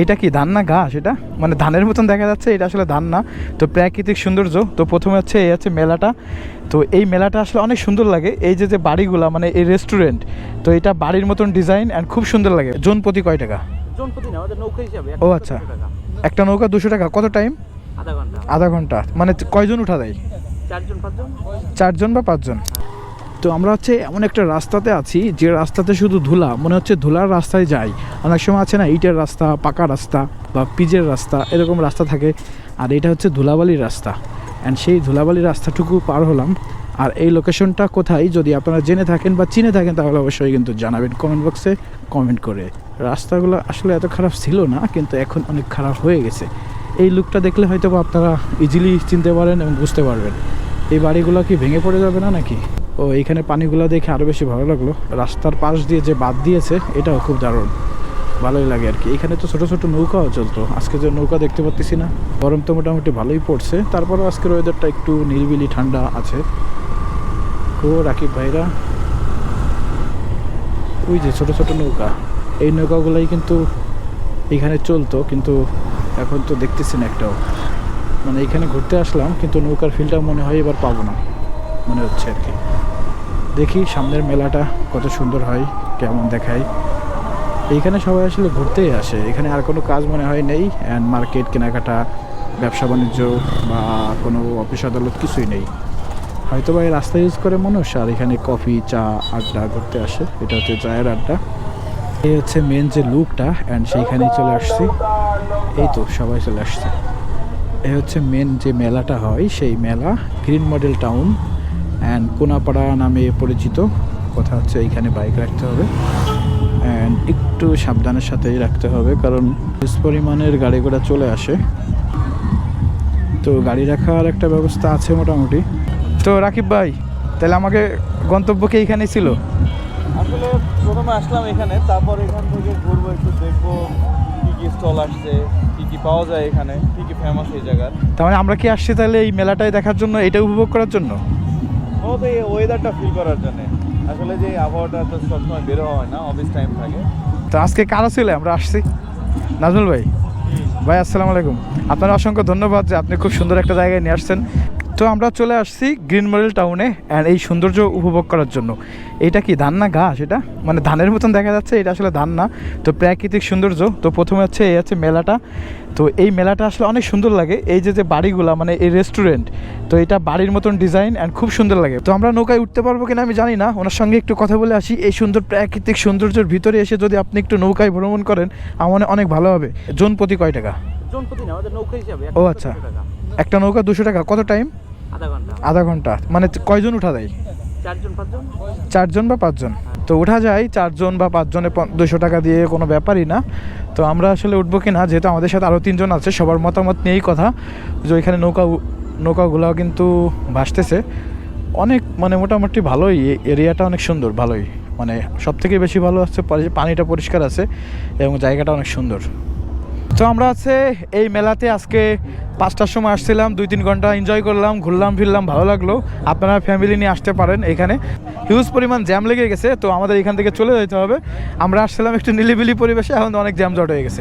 এটা কি ধান না ঘাস এটা? মানে ধানের মতন দেখা যাচ্ছে এটা আসলে ধান না। তো প্রাকৃতিক সৌন্দর্য তো প্রথমে হচ্ছে এই হচ্ছে মেলাটা। তো এই মেলাটা আসলে অনেক সুন্দর লাগে। এই যে যে বাড়িগুলা মানে এই রেস্টুরেন্ট তো এটা বাড়ির মতন ডিজাইন অ্যান্ড খুব সুন্দর লাগে। জন প্রতি কয় টাকা? ও আচ্ছা। একটা নৌকা দুশো টাকা কত টাইম আধা ঘণ্টা। আধা ঘণ্টা। মানে কয়জন উঠা দেয়? চারজন বা পাঁচজন? তো আমরা হচ্ছে এমন একটা রাস্তাতে আছি, যে রাস্তাতে শুধু ধুলা, মনে হচ্ছে ধুলার রাস্তায় যাই। অনেক সময় আছে না, ইটের রাস্তা, পাকা রাস্তা বা পিজের রাস্তা, এরকম রাস্তা থাকে। আর এটা হচ্ছে ধুলাবালির রাস্তা। অ্যান্ড সেই ধুলাবালির রাস্তাটুকু পার হলাম। আর এই লোকেশনটা কোথায়, যদি আপনারা জেনে থাকেন বা চিনে থাকেন, তাহলে অবশ্যই কিন্তু জানাবেন কমেন্ট বক্সে কমেন্ট করে। রাস্তাগুলো আসলে এত খারাপ ছিল না, কিন্তু এখন অনেক খারাপ হয়ে গেছে। এই লুকটা দেখলে হয়তো আপনারা ইজিলি চিনতে পারেন এবং বুঝতে পারবেন। এই বাড়িগুলো কি ভেঙে পড়ে যাবে না নাকি? ও এইখানে পানিগুলো দেখে আরও বেশি ভালো লাগল। রাস্তার পাশ দিয়ে যে বাদ দিয়েছে, এটাও খুব দারুণ। ভালোই লাগে আর কি। এখানে তো ছোটো ছোটো নৌকাও চলতো। আজকে যে নৌকা দেখতে পাচ্ছি না, গরম তো মোটামুটি ভালোই পড়ছে। তারপরেও আজকের ওয়েদারটা একটু নিরিবিলি ঠান্ডা আছে। ও রাকিব ভাইরা, ওই যে ছোট ছোট নৌকা। এই নৌকাগুলাই কিন্তু এখানে চলতো, কিন্তু এখন তো দেখতেছি না একটাও। মানে এখানে ঘুরতে আসলাম, কিন্তু নৌকার ফিলটা মনে হয় এবার পাবো না। মনে হচ্ছে আর কি। দেখি সামনের মেলাটা কত সুন্দর হয়, কেমন দেখায়। এইখানে সবাই আসলে ঘুরতেই আসে, এখানে আর কোনো কাজ মনে হয় নেই অ্যান্ড মার্কেট কেনাকাটা, ব্যবসা বাণিজ্য বা কোনো অফিস আদালত কিছুই নেই। হয়তো বা এই রাস্তা ইউজ করে মানুষ, আর এখানে কফি চা, আড্ডা ঘুরতে আসে, এটা হচ্ছে চায়ের আড্ডা। এই হচ্ছে মেন যে লুকটা অ্যান্ড সেইখানেই চলে আসছি। এই তো, সবাই চলে আসছে। এই হচ্ছে মেন যে মেলাটা হয়, সেই মেলা green model town and Konapara নামে পরিচিত। কথা হচ্ছে এইখানে বাইক রাখতে হবে। অ্যান্ড একটু সাবধানের সাথেই রাখতে হবে কারণ বেশ পরিমাণের গাড়ি ঘোড়া চলে আসে। তো গাড়ি রাখার একটা ব্যবস্থা আছে মোটামুটি। তো রাকিব ভাই তাহলে আমাকে গন্তব্য কি এইখানেই ছিল? আসলে প্রথমে আসলাম এখানে তারপর এখান থেকে ঘুরবো একটু দেখব কি কি স্টল আসছে কি কি পাওয়া যায় এখানে কি কি ফেমাস এই জায়গার। তার মানে আমরা কি আসছি তাহলে এই মেলাটাই দেখার জন্য এটা উপভোগ করার জন্য? মূলত এই ওয়েদারটা ফিল করার জন্য। আসলে যে আবহাওয়াটা তো সবসময় বেরো হয় না অফিস টাইম থাকে। তো আজকে কারা ছিল? আমরা আসছি। নাজমুল ভাই। ভাই আসসালামু আলাইকুম। আপনার অসংখ্য ধন্যবাদ যে আপনি খুব সুন্দর একটা জায়গায় নিয়ে আসছেন। তো আমরা চলে আসছি গ্রিন মডেল টাউনে অ্যান্ড এই সৌন্দর্য উপভোগ করার জন্য। এটা কি ধান না ঘাস এটা? মানে ধানের মতন দেখা যাচ্ছে এটা আসলে ধান না। তো প্রাকৃতিক সৌন্দর্য তো প্রথমে হচ্ছে এই হচ্ছে মেলাটা। তো এই মেলাটা আসলে অনেক সুন্দর লাগে। এই যে যে বাড়িগুলা মানে এই রেস্টুরেন্ট তো এটা বাড়ির মতন ডিজাইন অ্যান্ড খুব সুন্দর লাগে। তো আমরা নৌকায় উঠতে পারব কিনা আমি জানি না। ওনার সঙ্গে একটু কথা বলে আসি। এই সুন্দর প্রাকৃতিক সৌন্দর্যের ভিতরে এসে যদি আপনি একটু নৌকায় ভ্রমণ করেন আমার অনেক ভালো হবে। জন প্রতি কয় টাকা? ও আচ্ছা। একটা নৌকা দুশো টাকা। কত টাইম আধা ঘণ্টা। মানে কয়জন উঠা দেয়? চারজন পাঁচজন? চারজন বা পাঁচজন? তো উঠা যায় চারজন বা পাঁচজনে দুশো টাকা দিয়ে কোনো ব্যাপারই না। তো আমরা আসলে উঠবো কি না যেহেতু আমাদের সাথে আরও তিনজন আছে সবার মতামত নিয়েই কথা। যে ওইখানে নৌকা নৌকাগুলো কিন্তু ভাসতেছে। অনেক মানে মোটামুটি ভালোই এরিয়াটা অনেক সুন্দর ভালোই। মানে সব থেকে বেশি ভালো হচ্ছে পানিটা পরিষ্কার আছে এবং জায়গাটা অনেক সুন্দর। তো আমরা আছে এই মেলাতে আজকে পাঁচটার সময় আসছিলাম, দুই তিন ঘণ্টা এনজয় করলাম, ঘুরলাম, ফিরলাম, ভালো লাগল। আপনারা ফ্যামিলি নিয়ে আসতে পারেন এখানে। হিউজ পরিমাণ জ্যাম লেগে গেছে, তো আমাদের এখান থেকে চলে যেতে হবে। আমরা আসছিলাম একটু নিলিবিলি পরিবেশে, এখন অনেক জ্যাম জট হয়ে গেছে।